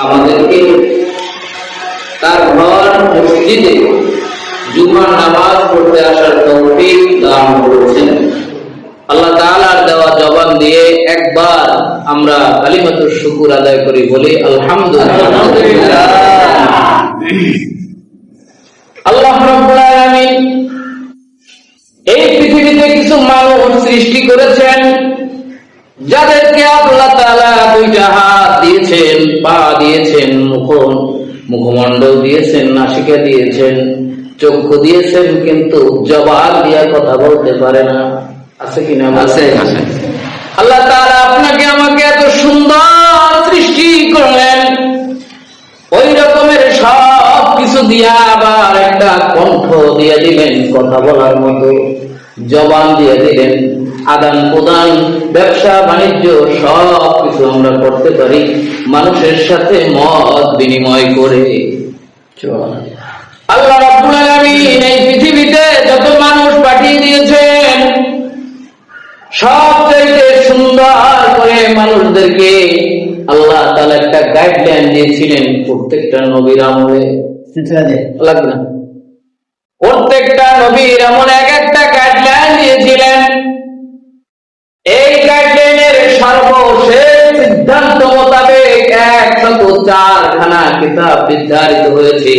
আমাদেরকে তার ঘর মসজিদে জুমার নামাজ পড়তে আসার তৌফিক দান করেছেন আল্লাহ তাআলার দেওয়া জবান দিয়ে একবার আমরা কালিমাতুর শুকুর আদায় করি, বলি আলহামদুলিল্লাহ। আল্লাহ রাব্বুল এই পৃথিবীতে কিছু মানুষ সৃষ্টি করেছেন, যাদেরকে আল্লাহ তাআলা দুইটা হাত দিয়েছেন, পা দিয়েছেন মুখ মুখমণ্ডল দিয়েছেন, নাসিকা দিয়েছেন, চক্ষু দিয়েছেন, কিন্তু জবাব দিয়া কথা বলতে পারে না। আছে আল্লাহ তাআলা আপনাকে আমাকে এত সুন্দর সৃষ্টি করলেন। ওই রকমের সব কিছু দিয়া আবার একটা কণ্ঠ দিয়ে দিলেন কথা বলার মতো জবান দিয়ে দিলেন। আদান প্রদান ব্যবসা বাণিজ্য সব কিছু আমরা করতে পারি মানুষের সাথে মত বিনিময় করে। আল্লাহ মানুষদেরকে আল্লাহ তাআলা একটা গাইডলাইন দিয়েছিলেন প্রত্যেকটা নবীর আমলে। লাগবে না। প্রত্যেকটা নবীর এমন এক একটা গাইডলাইন দিয়েছিলেন। এই গাইডলাইনের সর্বশেষ সিদ্ধান্ত মোতাবেক একশত চারখানা কিতাব নির্ধারিত হয়েছে।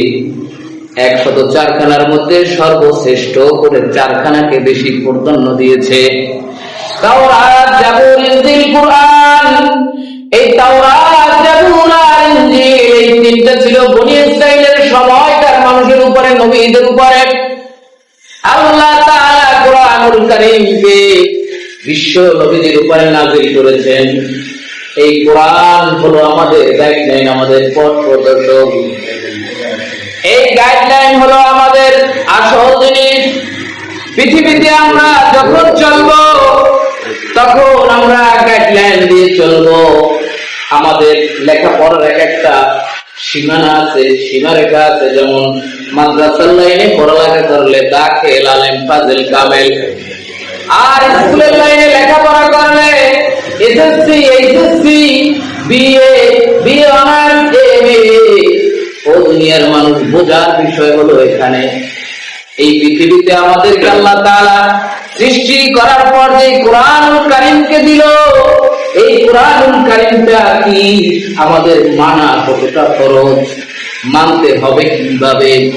একশত চারখানার মধ্যে সর্বশ্রেষ্ঠ করে চারখানাকে বেশি প্রাধান্য দিয়েছে। তাওরাত জাবুর ইনজিল কুরআন তিনটা ছিল, বনি ইসরাইলের সময়কার মানুষের উপরে, নবীদের উপরে। আল্লাহ তাআলা কোরআনুল কারীমকে বিশ্ব নবীদের উপরে নাযিল করেছেন। এই কোরআন হলো আমাদের গাইডলাইন আমাদের পথ প্রদর্শক। এই গাইডলাইন হলো আমাদের আসল জিনিস। পৃথিবীতে আমরা যখন চলবো, তখন আমরা গাইডলাইন দিয়ে চলবো। আমাদের লেখাপড়ার এক একটা সীমানা আছে সীমারেখা আছে, যেমন মাদ্রাসার লাইনে পড়ালেখা করলে দাখেল, আলেম, ফাজেল, কামেল। আর স্কুলের লাইনে লেখাপড়া করলে SSC, HSC, BA BA honours, MA. ও দুনিয়ার মানুষ বোঝার বিষয় হলো এখানে। এই পৃথিবীতে আমাদেরকে আল্লাহ তাআলা সৃষ্টি করার পর যে কোরআনুল কারীমকে দিল এই কোরআনুল কারীমটা কি? আমাদের মানা কতটা খরচ মানতে হবে কীভাবে?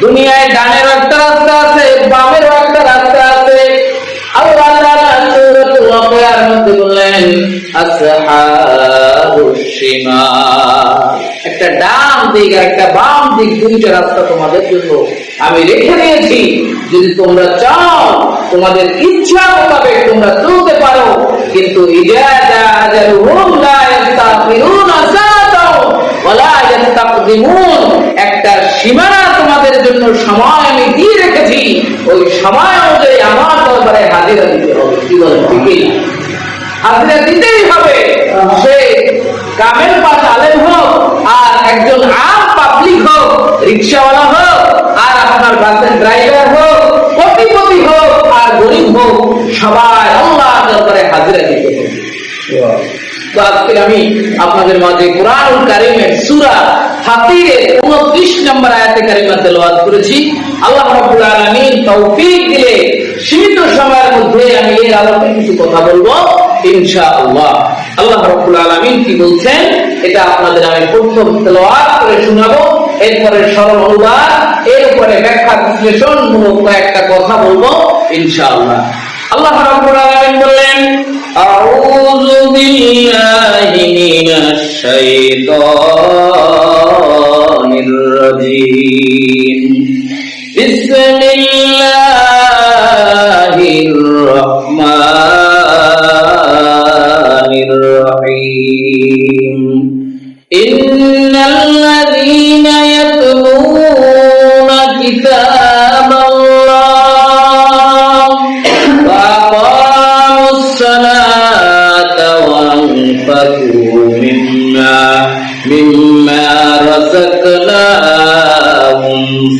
দুনিয়ায় ডানের একটা রাস্তা আছে, বামের একটা রাস্তা আছে। আল্লাহ একটা ডান দিক আর একটা বাম দিক দুইটা রাস্তা তোমাদের জন্য। আমি রেখে দিয়েছি। যদি তোমরা চাও তোমাদের ইচ্ছা মোতাবেক তোমরা চলতে পারো, কিন্তু একটা সীমানা তোমাদের জন্য সময় আমি দিয়ে রেখেছি। ওই সময় অনুযায়ী আমার দরবারে হাজিরা দিতে হবে, কি বলেন ঠিকই হাজিরা দিতেই হবে। সে কামেল পাশ আলেম হোক, আর একজন আম পাবলিক হোক, রিক্সাওয়ালা হোক, আর আপনার বাসের ড্রাইভার হোক কোটিপতি হোক আর গরিব হোক, সবাই আল্লাহ দরবারে হাজিরা দিতে তো আজকে আমি আপনাদের মাঝে কোরআন কারিমের সূরা 29 নম্বর আয়াতে কারিমা তেলাওয়াত করেছি। আল্লাহ রাব্বুল আলামিন তৌফিক দিলে সীমিত সময়ের মধ্যে আমি এর আলোকে কিছু কথা বলব, ইনশাআল্লাহ। আল্লাহ রাব্বুল আলামিন কি বলছেন? এটা আপনাদের আমি প্রথম তেলাওয়াত করে শোনাবো। এরপরে সরল অনুবাদ এর উপরে ব্যাখ্যা, বিশ্লেষণ মূলক কয়েকটা কথা বলব, ইনশাআল্লাহ। আল্লাহ রাব্বুল আলামিন বললেন, আউযু বিল্লাহি মিনাশ শাইতানির রাজীম। বিসমিল্লাহির রহমানির রহিম।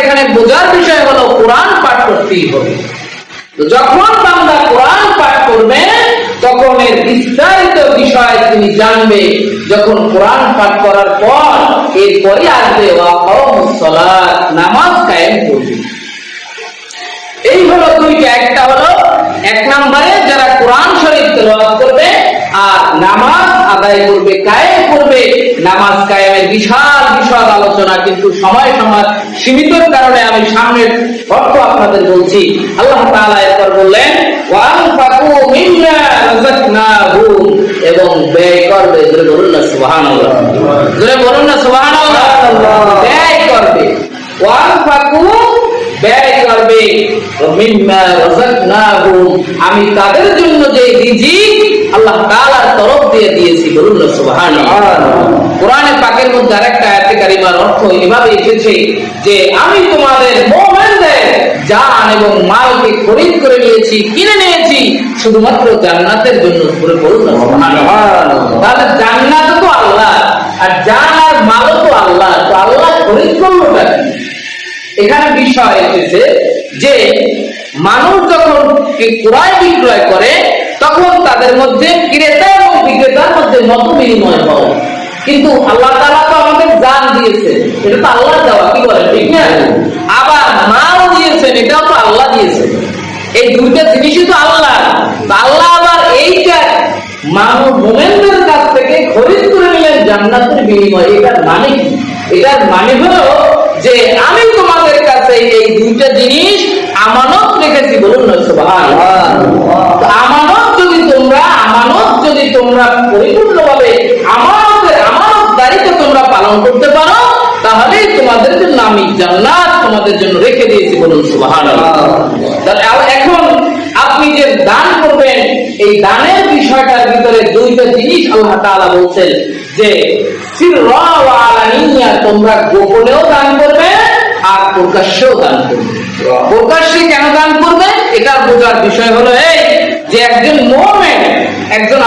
এখানে বোঝার বিষয় হলো কোরআন পাঠ করতেই হবে। যখন বান্দা কোরআন পাঠ করবে, তখন এর বিস্তারিত বিষয় তিনি জানবে। যখন কোরআন পাঠ করার পর এরপরে আসবে নামাজ কায়েম করবে। এই হলো দুইটা। একটা হলো এক নম্বরে যারা কোরআন শরীফ তেলাওয়াত করবে আর নামাজ আদায় করবে, কায়েম করবে। নামাজ কায়েমের বিশাল বিশাল আলোচনা কিন্তু সময় সময় সীমিত কারণে আমি সামনের অর্থ আপনাদের বলছি। আল্লাহ তাআলা এরপর বললেন এবং ব্যয় করবে। জোরে বলুন না, সুবহানাল্লাহ। জোরে বলুন না, সুবহানাল্লাহ। ব্যয় করবে। ওয়ানফাকু ব্যয় করবে। আমি তাদের জন্য যে রিজিক আল্লাহ তাআলার তরফ দিয়ে দিয়েছি বলুন না সুবহানাল্লাহ। কোরআনে পাকের মধ্যে আরেকটা আয়াতে কারিমার অর্থ এভাবে এসেছে যে আমি তোমাদের মুমিনদের জান এবং মালকে খরিদ করে নিয়েছি কিনে নিয়েছি শুধুমাত্র জান্নাতের জন্য করে বলুন না সুবহানাল্লাহ। তাহলে জান্নাত তো আল্লাহ আর জান আর মালও তো আল্লাহ তো আল্লাহ খরিদ করলোটা কি এখানে বিষয় এসেছে যে মানুষ যখন ক্রয় বিক্রয় করে তখন তাদের মধ্যে ক্রেতা এবং বিক্রেতার মধ্যে মত বিনিময় হয়। কিন্তু আল্লাহ তাআলা তো আমাদের জান দিয়েছেন। এটা তো আল্লাহ দেওয়া, কি বলে ঠিক না? আবার মাল দিয়েছেন, এটাও তো আল্লাহ দিয়েছেন। এই দুইটা জিনিসই তো আল্লাহ। আল্লাহ আবার এইটা মানুষ মোমেনদের কাছ থেকে খরিদ করে নিলেন জান্নাতের বিনিময়। এটার মানে কি? এটার মানে হলো যে আমি তোমাদের কাছে এই দুইটা জিনিস আমানত রেখেছি বলুন না, সুবহানাল্লাহ। আমানত আমানত যদি তোমরা পরিপূর্ণভাবে আমানতের আমানত দায়িত্ব তোমরা পালন করতে পারো, তাহলেই তোমাদের জন্য আমি জান্নাত তোমাদের জন্য রেখে দিয়েছি বলুন সুবহানাল্লাহ। তাহলে এখন আপনি যে দান করবেন, এই দানের বিষয়টার ভিতরে দুইটা জিনিস আল্লাহ তাআলা বলছেন যে তোমরা গোপনেও দান করবে আর প্রকাশ্যেও দান করবে। প্রকাশ্যে কেন দান করবে? এটা বোঝার বিষয় হলো এই যে একজন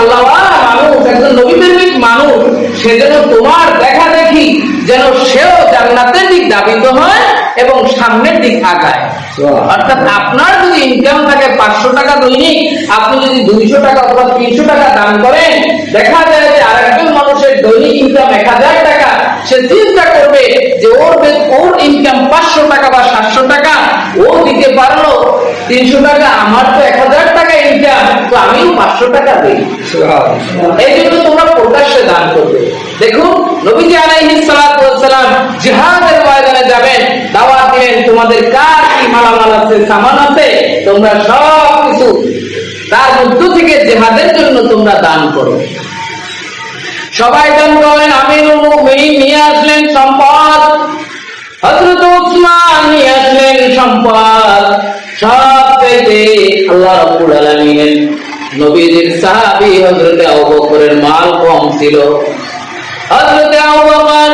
একজন আল্লাহ মানুষ, একজন নবী প্রেমিক মানুষ, সে যেন তোমার দেখা দেখি, যেন সেও জান্নাতের দিক দাবিত হয় এবং সামনের দিক আগায়। অর্থাৎ আপনার যদি ইনকাম থাকে পাঁচশো টাকা দৈনিক আপনি যদি দুইশো টাকা অথবা তিনশো টাকা দান করেন দেখা যায় যে আরেকজন মানুষের দৈনিক ইনকাম এক হাজার টাকা সে চিন্তা করবে যে ওর ওর ইনকাম পাঁচশো টাকা বা সাতশো টাকা ও দিতে পারল তিনশো টাকা আমার তো এক হাজার টাকা ইনকাম তো আমিও পাঁচশো টাকা দিই। এই জন্য তোমরা প্রকাশ্যে দান করবে। দেখুন নবীজি আলাইহিস সালাম জিহাদের ময়দানে যাবেন। তোমাদের কার কি মালামাল আছে, সামান আছে, তোমরা সব কিছু তার মধ্য থেকে জিহাদের জন্য তোমরা দান করো। সবাই দান করলেন আমিরুল নিয়ে আসলেন সম্পদ। হযরত উসমান নিয়ে আসলেন সম্পদ। সব চাইতে আল্লাহ রাব্বুল সাহাবী আবু বকরের মাল কম ছিল। আবু বকর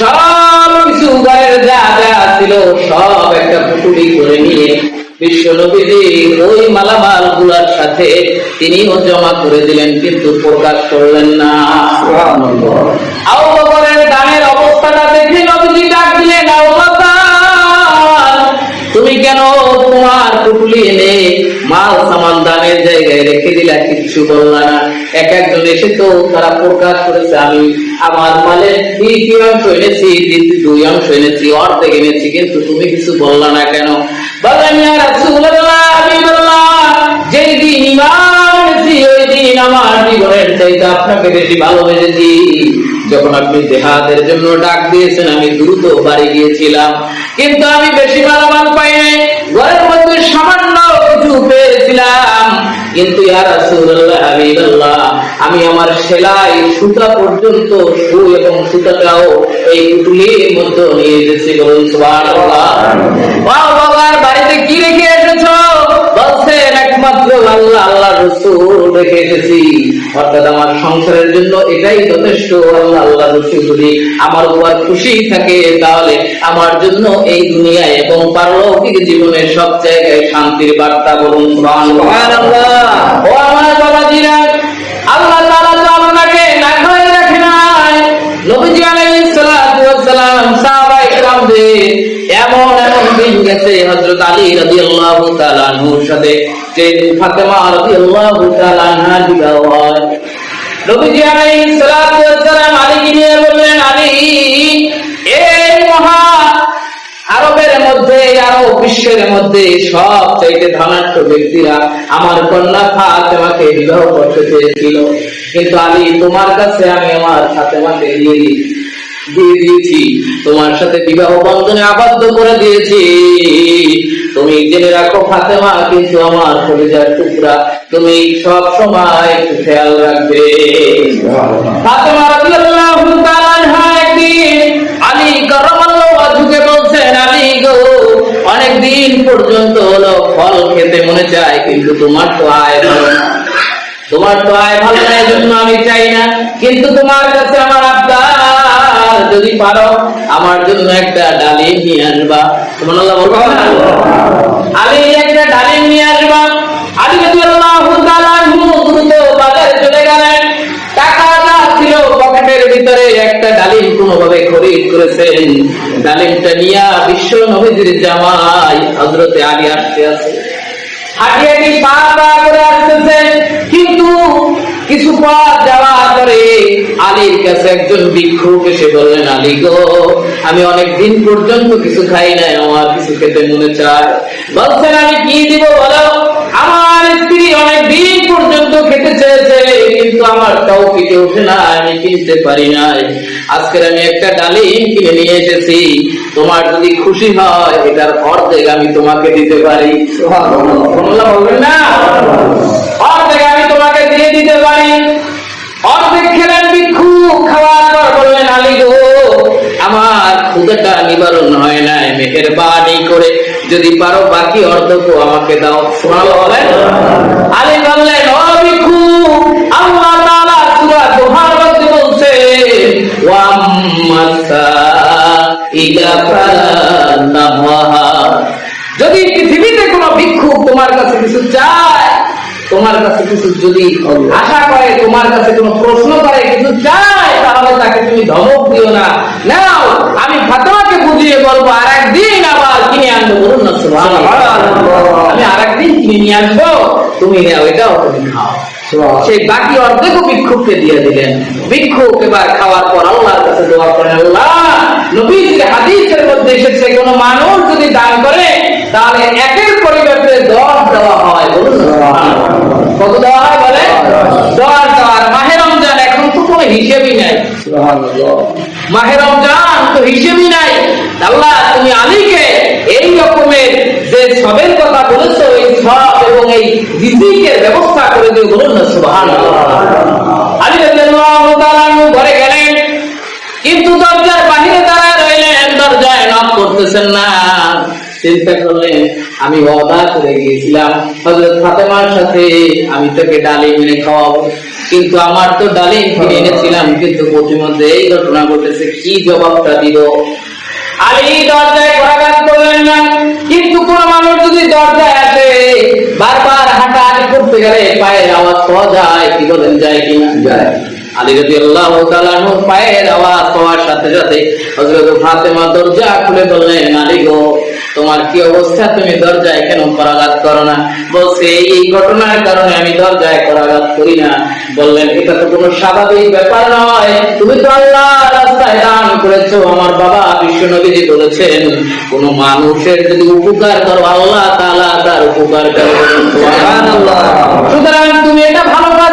সব কিছু ঘরের যা যা ছিল সব একটা পুকুরি করে নিয়ে বিশ্ব নবীজি ওই মালামালগুলার সাথে তিনিও জমা করে দিলেন কিন্তু প্রকাশ করলেন না। দানের অবস্থাটা দেখে নবীজি ডাক দিলেন তুমি কেন তোমার পুটুলি এনে মাল সামান দানের জায়গায় রেখে দিলা কিচ্ছু বললা না। এক একজন এসে তো তারা প্রকাশ করেছে, আমি আমার মালে দ্বিতীয় অংশ এনেছি দুই অংশ এনেছি, অর্ধেক এনেছি, কিন্তু তুমি কিছু বললা না কেন? যেই দিন ওই দিন আমার জীবনের চাইতে আপনাকে বেশি ভালোবেসেছি। যখন আপনি জেহাদের জন্য ডাক দিয়েছেন, আমি দ্রুত বাড়ি গিয়েছিলাম, কিন্তু আমি বেশি মালামাল পাই নাই। কিন্তু আমি আমার সেলাই সুতা পর্যন্ত সু এবং সুতাটাও এই পুতুলির মধ্যে নিয়ে এসেছি বলুন বাবার বাড়িতে কি রেখে এসেছ? বলছেন একমাত্র আল্লাহ আল্লাহ রসুল রেখে এসেছি। অর্থাৎ আমার সংসারের জন্য এটাই যথেষ্ট। আল্লাহ আল্লাহ রসুল যদি আমার উপর খুশি থাকে তাহলে আমার জন্য এই দুনিয়ায় এবং পারলৌকিক জীবনের সব জায়গায় শান্তির বার্তা বলুন ও আমার বাবাজিরা কেরামদের এমন এমন দিন গেছে হযরত আলী রাদিয়াল্লাহু আনহুর সাথে, যে ফাতেমা রাদিয়াল্লাহু বিবাহ হয়। আলী আরবের মধ্যে বিশ্বের মধ্যে সব চাইতে আমার কন্যা ফাতেমাকে বিবাহ করতে চেয়েছিল। কিন্তু আমি তোমার কাছে আমি আমার ফাতেমাকে দিয়ে দিই। দিয়ে দিয়েছি। তোমার সাথে বিবাহ বন্ধনে আবদ্ধ করে দিয়েছি। তুমি জেনে রাখো, ফাতেমা কিন্তু আমার টুকরা। তুমি সব সময় খেয়াল রাখবে। ফাতেমা রাদিয়াল্লাহু তাআলা একদিন আলী বলছেন, আলী গো অনেক দিন পর্যন্ত হলো, ফল খেতে মনে চায়, কিন্তু তোমার তো আয় ভালো না। তোমার তো আয় ভালো না জন্য আমি চাই না। কিন্তু তোমার কাছে আমার আবদার যদি পারো, আমার জন্য একটা ডালিম নিয়ে আসবা। তোমার আল্লাহ বলব? আলী, একটা ডালিম নিয়ে আসবা। আলী যদি পকেটের ভিতরে, একটা ডালিম খরিদ করেছেন। ডালিমটা জামাই হজরতে আলী আসতে পা করে আসতেছে। কিন্তু কিছু পথ যাওয়ার পরে আলীর কাছে একজন ভিক্ষুক এসে বললেন আলী গো আমি অনেক দিন পর্যন্ত কিছু খাই নাই আমার কিছু খেতে মনে চায়। বলছেন আমি কি দিব বলো? আমার স্ত্রী অনেক দিন পর্যন্ত খেতে চেয়েছে কিন্তু আমার তাও কিনে ওঠে না আমি কিনতে পারি নাই। আজকের আমি একটা ডালিম কিনে নিয়ে এসেছি তোমার যদি খুশি হয় এটার অর্ধেক আমি তোমাকে দিতে পারি। বলবেন না? অর্ধেক দিতে পারি। অর্ধেক খেলেন ভিক্ষু খাওয়ার পর বললেন আলী গো। আমার ক্ষুদাটা নিবারণ হয় নাই মেহেরবানি করে। যদি পারো বাকি অর্ধকও আমাকে দাও। সুবহানাল্লাহ বলেন। আলী বললেন, ও ভিক্ষু, আল্লাহ তাআলা সূরা দোহার মধ্যে বলছে, ওয়াম্মাসা ইলা ফালান্নাহা যদি পৃথিবীতে কোনো ভিক্ষু তোমার কাছে কিছু চায় তোমার কাছে কিছু যদি আশা করে তোমার কাছে কোনো প্রশ্ন করে কিছু চায় তাহলে তাকে তুমি ধমক দিও না। নাও আমি ফাতেমাকে বুঝিয়ে বলব আর একদিন আবার কিনে আনব। বলুন না আমি আর একদিন কিনে নিয়ে আসব। তুমি নাও এটাও তুমি খাও সেই বাকি অর্ধেকও ভিক্ষুককে দিয়ে দিলেন। ভিক্ষুক এবার খাওয়ার পর আল্লাহর কাছে দোয়া করেন আল্লাহ নবীজির হাদিসের মধ্যে এসেছে কোনো মানুষ যদি দান করে তাহলে একের পরিবর্তে দশ দেওয়া হয়। বলুন। কত দেওয়া হয় বলে দশ দেওয়ার মাহে রমজান এখন তো কোনো হিসেবই নাই। মাহে রমজান তো হিসেবই নাই। আল্লাহ তুমি আলীকে এই রকমের যে সবের কথা বলেছ এই সব এবং এই রিজিকের ব্যবস্থা করে দিয়ে বলুন না সুবাহান আলী ঘরে গেলেন কিন্তু দরজার বাহিরে দাঁড়ায় রইলেন দরজায় নক করতেছেন না। আমি ওয়াদা করে গিয়েছিলাম। হযরত ফাতেমার সাথে আমি তোকে ডালিম এনে খাওয়াবো। কিন্তু আমার তো ডালিম কিনে এনেছিলাম, কিন্তু প্রতিমধ্যে এই ঘটনা ঘটেছে, কি জবাবটা দিব আলী দরজায় না, কিন্তু কোন মানুষ যদি দরজায় আসে, বারবার হাঁটাহাঁটি করতে গেলে পায়ের আওয়াজ পাওয়া যায়। কি বলেন, যায় কিনা? যায়। তোমার কি অবস্থা? তুমি দরজায় কেন করাঘাত করো না? বলছে, এই ঘটনার কারণে আমি দরজায় করাঘাত করি না। বললেন, এটা তো কোনো স্বাভাবিক ব্যাপার নয়। তুমি তো আল্লাহ রাস্তায় দান করেছ। আমার বাবা বলেছেন, কোন মানুষের যদি উপকার করো, আল্লাহ তার উপকার করে সুতরাং তুমি এটা ভালো কাজ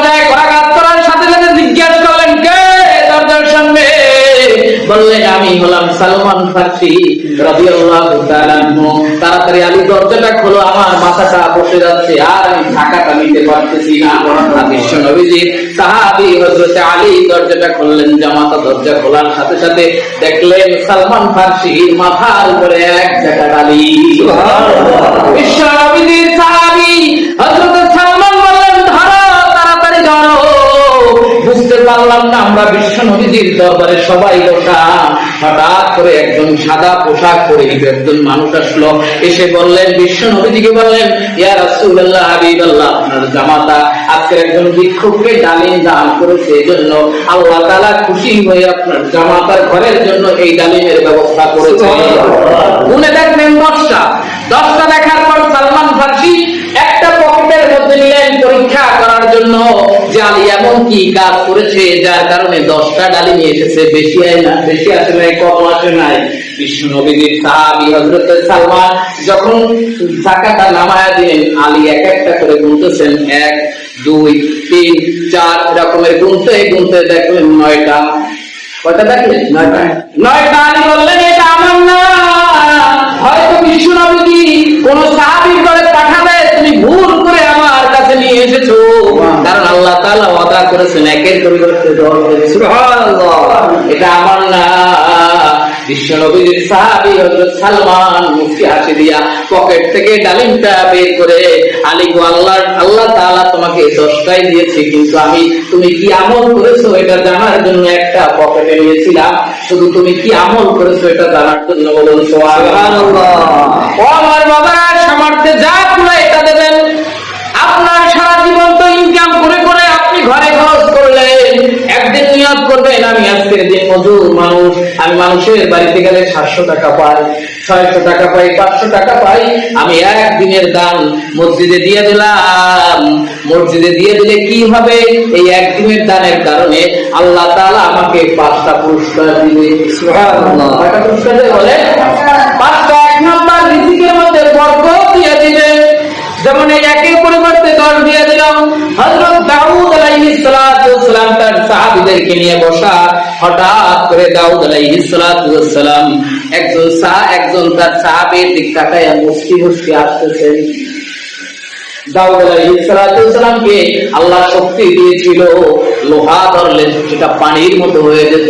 আমি হলাম সালমান ফার্সি রাদিয়াল্লাহু তাআলা তাড়াতাড়ি আলী দরজাটা খোলো আমার মাথাটা বসে যাচ্ছে আর আমি ঢাকাটা নিতে পারতেছি না বিশ্ব নবীজি সাহাবী হযরত আলী দরজাটা খুললেন জামাতা দরজা খোলার সাথে সাথে দেখলেন সালমান ফার্সি মাথার উপরে এক জায়গা বিশ্ব সাহাবী পারলাম না আমরা বিশ্ব নবীজির দরবারে সবাই বসা হঠাৎ করে একজন সাদা পোশাক পরে একজন মানুষ আসলো। এসে বললেন বিশ্ব নবীজিকে বললেন ইয়া রাসূলুল্লাহ হাবিবাল্লাহ আপনার জামাতা আজকে একজন ভিক্ষুককে ডালিম দান করেছে এজন্য আল্লাহ তাআলা খুশি হয়ে আপনার জামাতার ঘরের জন্য এই ডালিমের ব্যবস্থা করেছে। গুনে দেখবেন দশটা। দশটা দেখার পকেটের পরীক্ষা করার জন্য আলী এমন কি কাজ করেছে, যার কারণে দশটা ডালি নিয়ে এসেছে। বেশি আয় না, বেশি আসে নাই, কম আসে নাই। দিলেন এক একটা করে গুনতেছেন, এক, দুই, তিন, চার গুনতে গুনতে নয়টা। নয়টা। নয়টা আলী করেছেন একের পরিবর্তে দশ এটা আমার না। বিশ্ব নবীজির সাহাবী হযরত সালমান মুখে হাসি দিয়া পকেট থেকে ডালিমটা বের করে আলী আল্লাহ আল্লাহ তাআলা তোমাকে দশটাই দিয়েছে কিন্তু আমি তুমি কি আমল করেছ এটা জানার জন্য একটা পকেটে নিয়েছিলাম? শুধু তুমি কি আমল করেছ এটা জানার জন্য বলুন সুবহানাল্লাহ। ও আমার বাবা সামর্থ্যে যা মজুর মানুষ। আমি মানুষের বাড়িতে গেলে সাতশো টাকা পাই, ছয়শো টাকা পাই, পাঁচশো টাকা পাই। আমি একদিনের দান মসজিদে দিয়ে দিলাম। মসজিদে দিয়ে দিলে কি হবে? এই একদিনের দানের কারণে আল্লাহ তাআলা আমাকে পাঁচটা পুরস্কার দিবে। পুরস্কার বলে পাঁচটা। এক নম্বর যেমন এই একের পরিবর্তে দশ দিয়ে দিলাম হযরত দাউদ আলাইহিস সালাতু ওয়াসসালাম তার সাহাবীদেরকে নিয়ে বসা। হঠাৎ করে দাউদ আলাইহিস সালাতু ওয়াসসালাম একজন সা একজন তার সাহাবীর দিক তাকায় মুস্কি মুস্কি আসতেছেন দাউদ আল্লাহ শক্তি দিয়েছিল। লোহা ধরলে সেটা পানির মতো হয়ে যেত।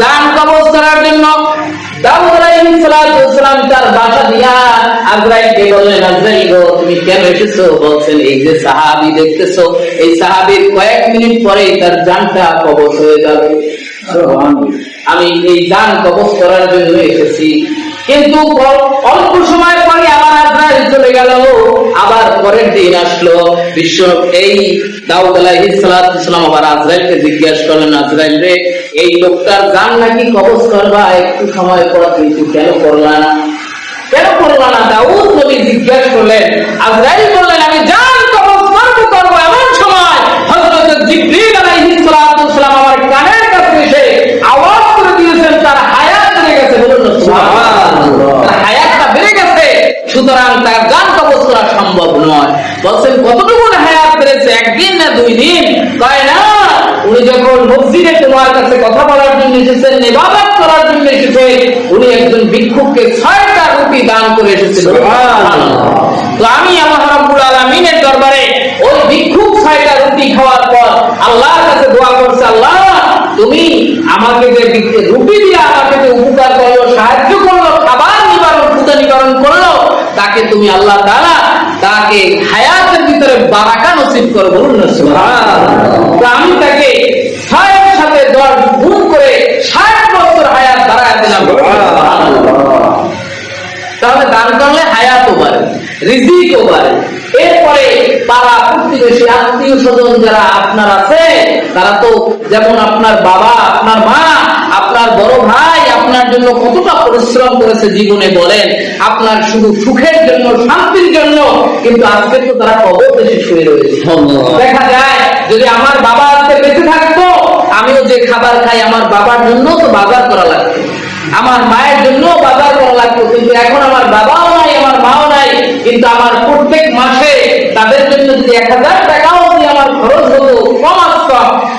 জান কবজ করার জন্য গো, তুমি কেন বলছেন, এই যে সাহাবী দেখতেছো, এই সাহাবীর কয়েক মিনিট পরেই তার হয়ে আমি এই জান কবজ করার জন্য এসেছি। কিন্তু অল্প সময় পরে আবার আজরাইল চলে গেল। আবার পরের দিন আসলো। বিশ্ব এই দাউদ আলাইহিস ইসলাম আবার আজরাইলকে জিজ্ঞাসা করলেন, আজরাইল রে, এই লোকটার গান নাকি কবজ করবা একটু সময় পর কিন্তু কেন করলা না? কেন করলা না? দাউদ নবী জিজ্ঞাসা করলেন। আজরাইল বললেন আমি জান কবজ করব করব এমন সময় হযরত জিবরিল আলাইহিস সালাতু ওয়াসসালাম আমার কানের কাছে এসে আওয়াজ করে দিয়েছেন তার হায়াত বেড়ে গেছে বলুন না সুবহানাল্লাহ তার হায়াতটা বেড়ে গেছে সুতরাং তার জান কবজ করা সম্ভব নয় বলছেন কতটুকু হায়াত বেড়েছে একদিন না দুই দিন কয় না উনি যখন মসজিদে তোমার কাছে কথা বলার জন্য এসেছেন ইবাদত করার জন্য এসেছেন উনি একজন ভিক্ষুককে ছয়টা রুটি দান করে এসেছেন তো আমি আল্লাহ রাব্বুল আলামিনের দরবারে ওই ভিক্ষুক ছয়টা রুটি খাওয়ার পর আল্লাহর কাছে দোয়া করছে, আল্লাহ, তুমি আমাকে যে রুটি দিয়ে আমাকে যে উপকার করল, সাহায্য করল, খাবার নিবারণ ক্ষুদা নিবারণ করল, তাকে তুমি আল্লাহ তাআলা তাকে হায়াতের ভিতরে বারাকা নসিব করে বলুন না আমি তাকে ছয়ের সাথে দশ গুণ করে ষাট বছর হায়াত বাড়ায় দিলাম। তাহলে দান করলে হায়াতও বাড়ে রিজিকও বাড়ে। এরপরে পাড়া প্রতিবেশী আত্মীয় স্বজন যারা আপনার আছে তারা তো যেমন আপনার বাবা আপনার মা আপনার বড় ভাই আপনার জন্য কতটা পরিশ্রম করেছে জীবনে বলেন আপনার শুধু সুখের জন্য শান্তির জন্য কিন্তু আজকে তো তারা কবর দেশে শুয়ে রয়েছে। দেখা যায় যদি আমার বাবা আজকে বেঁচে থাকতো আমিও যে খাবার খাই আমার বাবার জন্য তো বাজার করা লাগতো আমার মায়ের জন্য বাজার করা লাগতো কিন্তু এখন আমার বাবাও নাই, আমার মাও নাই, কিন্তু আমার প্রত্যেক মাসে তাদের জন্য যদি এক হাজার টাকাও যদি আমার খরচ হতো কম,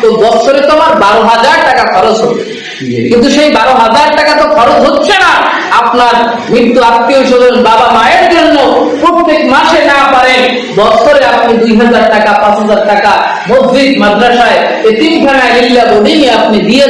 তো বছরে তো আমার বারো হাজার টাকা খরচ কিন্তু সেই বারো হাজার টাকা তো খরচ হচ্ছে না। আপনার মৃত্যু আত্মীয় স্বজন, বাবা মায়ের জন্য প্রত্যেক মাসে না পারেন বছরে আপনি দুই হাজার টাকা, পাঁচ হাজার টাকা, মসজিদ, মাদ্রাসায়, এতিমখানায় লিল্লা বোর্ডিং আপনি দিয়ে